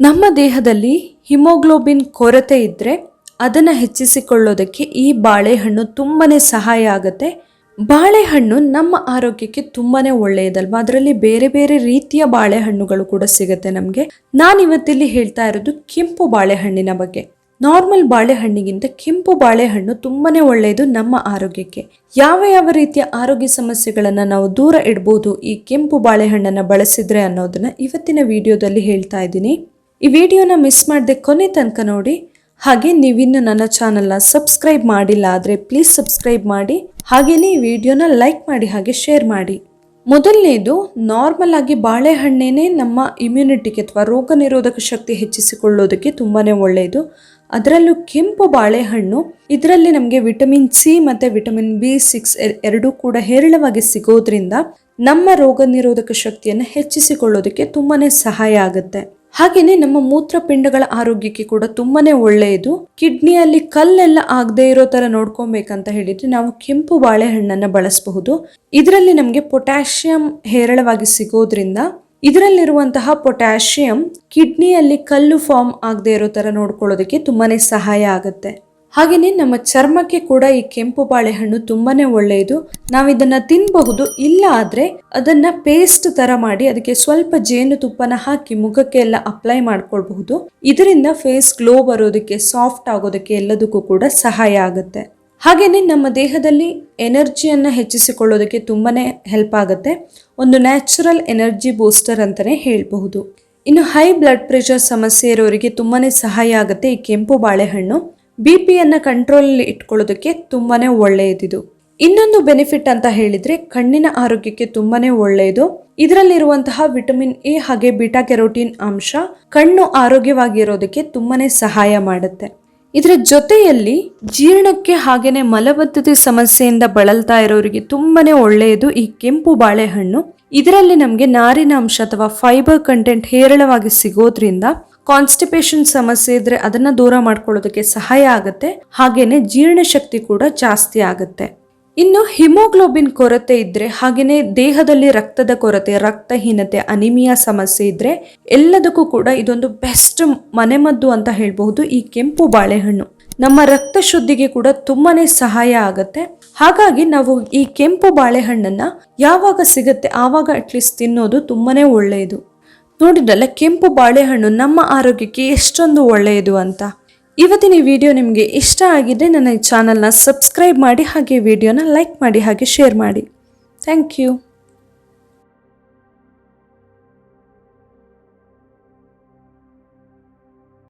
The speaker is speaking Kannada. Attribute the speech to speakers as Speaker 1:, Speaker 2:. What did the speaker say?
Speaker 1: ನಮ್ಮ ದೇಹದಲ್ಲಿ ಹಿಮೋಗ್ಲೋಬಿನ್ ಕೊರತೆ ಇದ್ದರೆ ಅದನ್ನು ಹೆಚ್ಚಿಸಿಕೊಳ್ಳೋದಕ್ಕೆ ಈ ಬಾಳೆಹಣ್ಣು ತುಂಬಾ ಸಹಾಯ ಆಗುತ್ತೆ. ಬಾಳೆಹಣ್ಣು ನಮ್ಮ ಆರೋಗ್ಯಕ್ಕೆ ತುಂಬಾ ಒಳ್ಳೆಯದಲ್ವಾ? ಅದರಲ್ಲಿ ಬೇರೆ ಬೇರೆ ರೀತಿಯ ಬಾಳೆಹಣ್ಣುಗಳು ಕೂಡ ಸಿಗುತ್ತೆ ನಮಗೆ. ನಾನು ಇವತ್ತಿಲ್ಲಿ ಹೇಳ್ತಾ ಇರೋದು ಕೆಂಪು ಬಾಳೆಹಣ್ಣಿನ ಬಗ್ಗೆ. ನಾರ್ಮಲ್ ಬಾಳೆಹಣ್ಣಿಗಿಂತ ಕೆಂಪು ಬಾಳೆಹಣ್ಣು ತುಂಬಾ ಒಳ್ಳೆಯದು ನಮ್ಮ ಆರೋಗ್ಯಕ್ಕೆ. ಯಾವ ಯಾವ ರೀತಿಯ ಆರೋಗ್ಯ ಸಮಸ್ಯೆಗಳನ್ನು ನಾವು ದೂರ ಇಡ್ಬೋದು ಈ ಕೆಂಪು ಬಾಳೆಹಣ್ಣನ್ನು ಬಳಸಿದ್ರೆ ಅನ್ನೋದನ್ನ ಇವತ್ತಿನ ವಿಡಿಯೋದಲ್ಲಿ ಹೇಳ್ತಾ ಇದ್ದೀನಿ. ಈ ವಿಡಿಯೋನ ಮಿಸ್ ಮಾಡದೆ ಕೊನೆ ತನಕ ನೋಡಿ. ಹಾಗೆ ನೀವಿನ್ನು ನನ್ನ ಚಾನಲ್ನ ಸಬ್ಸ್ಕ್ರೈಬ್ ಮಾಡಿಲ್ಲ ಆದರೆ ಪ್ಲೀಸ್ ಸಬ್ಸ್ಕ್ರೈಬ್ ಮಾಡಿ. ಹಾಗೆಯೇ ಈ ವಿಡಿಯೋನ ಲೈಕ್ ಮಾಡಿ ಹಾಗೆ ಶೇರ್ ಮಾಡಿ. ಮೊದಲನೇದು, ನಾರ್ಮಲ್ ಆಗಿ ಬಾಳೆಹಣ್ಣೇನೆ ನಮ್ಮ ಇಮ್ಯುನಿಟಿಗೆ ಅಥವಾ ರೋಗ ನಿರೋಧಕ ಶಕ್ತಿ ಹೆಚ್ಚಿಸಿಕೊಳ್ಳೋದಕ್ಕೆ ತುಂಬಾ ಒಳ್ಳೆಯದು ಅದರಲ್ಲೂ ಕೆಂಪು ಬಾಳೆಹಣ್ಣು, ಇದರಲ್ಲಿ ನಮಗೆ ವಿಟಮಿನ್ ಸಿ ಮತ್ತು ವಿಟಮಿನ್ ಬಿ ಸಿಕ್ಸ್ ಎರಡೂ ಕೂಡ ಹೇರಳವಾಗಿ ಸಿಗೋದ್ರಿಂದ ನಮ್ಮ ರೋಗ ನಿರೋಧಕ ಶಕ್ತಿಯನ್ನು ಹೆಚ್ಚಿಸಿಕೊಳ್ಳೋದಕ್ಕೆ ತುಂಬಾ ಸಹಾಯ ಆಗುತ್ತೆ. ಹಾಗೇನೆ ನಮ್ಮ ಮೂತ್ರಪಿಂಡಗಳ ಆರೋಗ್ಯಕ್ಕೆ ಕೂಡ ತುಂಬಾನೇ ಒಳ್ಳೆಯದು. ಕಿಡ್ನಿಯಲ್ಲಿ ಕಲ್ಲೆಲ್ಲ ಆಗದೆ ಇರೋ ತರ ನೋಡ್ಕೊಬೇಕಂತ ಹೇಳಿದ್ರೆ ನಾವು ಕೆಂಪು ಬಾಳೆಹಣ್ಣನ್ನ ಬಳಸಬಹುದು. ಇದರಲ್ಲಿ ನಮಗೆ ಪೊಟ್ಯಾಷಿಯಂ ಹೇರಳವಾಗಿ ಸಿಗೋದ್ರಿಂದ ಇದರಲ್ಲಿರುವಂತಹ ಪೊಟ್ಯಾಷಿಯಂ ಕಿಡ್ನಿಯಲ್ಲಿ ಕಲ್ಲು ಫಾರ್ಮ್ ಆಗದೆ ಇರೋ ತರ ನೋಡ್ಕೊಳ್ಳೋದಕ್ಕೆ ತುಂಬಾನೇ ಸಹಾಯ ಆಗುತ್ತೆ. ಹಾಗೆಯೇ ನಮ್ಮ ಚರ್ಮಕ್ಕೆ ಕೂಡ ಈ ಕೆಂಪು ಬಾಳೆಹಣ್ಣು ತುಂಬಾನೇ ಒಳ್ಳೆಯದು. ನಾವು ಇದನ್ನ ತಿನ್ನಬಹುದು ಇಲ್ಲ ಆದರೆ ಅದನ್ನ ಪೇಸ್ಟ್ ತರ ಮಾಡಿ ಅದಕ್ಕೆ ಸ್ವಲ್ಪ ಜೇನುತುಪ್ಪನ ಹಾಕಿ ಮುಖಕ್ಕೆ ಎಲ್ಲ ಅಪ್ಲೈ ಮಾಡ್ಕೊಳ್ಬಹುದು. ಇದರಿಂದ ಫೇಸ್ ಗ್ಲೋ ಬರೋದಕ್ಕೆ ಸಾಫ್ಟ್ ಆಗೋದಕ್ಕೆ ಎಲ್ಲದಕ್ಕೂ ಕೂಡ ಸಹಾಯ ಆಗುತ್ತೆ. ಹಾಗೆಯೇ ನಮ್ಮ ದೇಹದಲ್ಲಿ ಎನರ್ಜಿಯನ್ನು ಹೆಚ್ಚಿಸಿಕೊಳ್ಳೋದಕ್ಕೆ ತುಂಬಾನೇ ಹೆಲ್ಪ್ ಆಗುತ್ತೆ. ಒಂದು ನ್ಯಾಚುರಲ್ ಎನರ್ಜಿ ಬೂಸ್ಟರ್ ಅಂತಾನೆ ಹೇಳಬಹುದು. ಇನ್ನು ಹೈ ಬ್ಲಡ್ ಪ್ರೆಷರ್ ಸಮಸ್ಯೆ ಇರೋರಿಗೆ ತುಂಬಾನೇ ಸಹಾಯ ಆಗುತ್ತೆ ಈ ಕೆಂಪು ಬಾಳೆಹಣ್ಣು. ಬಿ ಪಿಯನ್ನು ಕಂಟ್ರೋಲಲ್ಲಿ ಇಟ್ಕೊಳ್ಳೋದಕ್ಕೆ ತುಂಬಾನೇ ಒಳ್ಳೆಯದಿದು ಇನ್ನೊಂದು ಬೆನಿಫಿಟ್ ಅಂತ ಹೇಳಿದ್ರೆ ಕಣ್ಣಿನ ಆರೋಗ್ಯಕ್ಕೆ ತುಂಬಾನೇ ಒಳ್ಳೆಯದು. ಇದರಲ್ಲಿರುವಂತಹ ವಿಟಮಿನ್ ಎ ಹಾಗೆ ಬಿಟಾ ಕೆರೋಟಿನ್ ಅಂಶ ಕಣ್ಣು ಆರೋಗ್ಯವಾಗಿರೋದಕ್ಕೆ ತುಂಬಾನೇ ಸಹಾಯ ಮಾಡುತ್ತೆ. ಇದರ ಜೊತೆಯಲ್ಲಿ ಜೀರ್ಣಕ್ಕೆ ಹಾಗೇನೆ ಮಲಬದ್ಧತೆ ಸಮಸ್ಯೆಯಿಂದ ಬಳಲ್ತಾ ಇರೋರಿಗೆ ತುಂಬಾನೇ ಒಳ್ಳೆಯದು ಈ ಕೆಂಪು ಬಾಳೆಹಣ್ಣು. ಇದರಲ್ಲಿ ನಮಗೆ ನಾರಿನ ಅಂಶ ಅಥವಾ ಫೈಬರ್ ಕಂಟೆಂಟ್ ಹೇರಳವಾಗಿ ಸಿಗೋದ್ರಿಂದ ಕಾನ್ಸ್ಟಿಪೇಷನ್ ಸಮಸ್ಯೆ ಇದ್ರೆ ಅದನ್ನ ದೂರ ಮಾಡ್ಕೊಳ್ಳೋದಕ್ಕೆ ಸಹಾಯ ಆಗುತ್ತೆ. ಹಾಗೇನೆ ಜೀರ್ಣಶಕ್ತಿ ಕೂಡ ಜಾಸ್ತಿ ಆಗುತ್ತೆ. ಇನ್ನು ಹಿಮೋಗ್ಲೋಬಿನ್ ಕೊರತೆ ಇದ್ರೆ ಹಾಗೇನೆ ದೇಹದಲ್ಲಿ ರಕ್ತದ ಕೊರತೆ, ರಕ್ತಹೀನತೆ, ಅನಿಮಿಯಾ ಸಮಸ್ಯೆ ಇದ್ರೆ ಎಲ್ಲದಕ್ಕೂ ಕೂಡ ಇದೊಂದು ಬೆಸ್ಟ್ ಮನೆಮದ್ದು ಅಂತ ಹೇಳ್ಬಹುದು ಈ ಕೆಂಪು ಬಾಳೆಹಣ್ಣು. ನಮ್ಮ ರಕ್ತ ಶುದ್ಧಿಗೆ ಕೂಡ ತುಂಬಾನೇ ಸಹಾಯ ಆಗುತ್ತೆ. ಹಾಗಾಗಿ ನಾವು ಈ ಕೆಂಪು ಬಾಳೆಹಣ್ಣನ್ನ ಯಾವಾಗ ಸಿಗುತ್ತೆ, ಆವಾಗ ಅಟ್ಲೀಸ್ಟ್ ತಿನ್ನೋದು ತುಂಬಾನೇ ಒಳ್ಳೆಯದು. ನೋಡಿದ್ರಲ್ಲ, ಕೆಂಪು ಬಾಳೆಹಣ್ಣು ನಮ್ಮ ಆರೋಗ್ಯಕ್ಕೆ ಎಷ್ಟೊಂದು ಒಳ್ಳೆಯದು ಅಂತ. ಇವತ್ತಿನ ಈ ವಿಡಿಯೋ ನಿಮಗೆ ಇಷ್ಟ ಆಗಿದ್ರೆ ನನ್ನ ಈ ಚಾನಲ್ನ ಸಬ್ಸ್ಕ್ರೈಬ್ ಮಾಡಿ, ಹಾಗೆ ವಿಡಿಯೋನ ಲೈಕ್ ಮಾಡಿ, ಹಾಗೆ ಶೇರ್ ಮಾಡಿ. Thank you.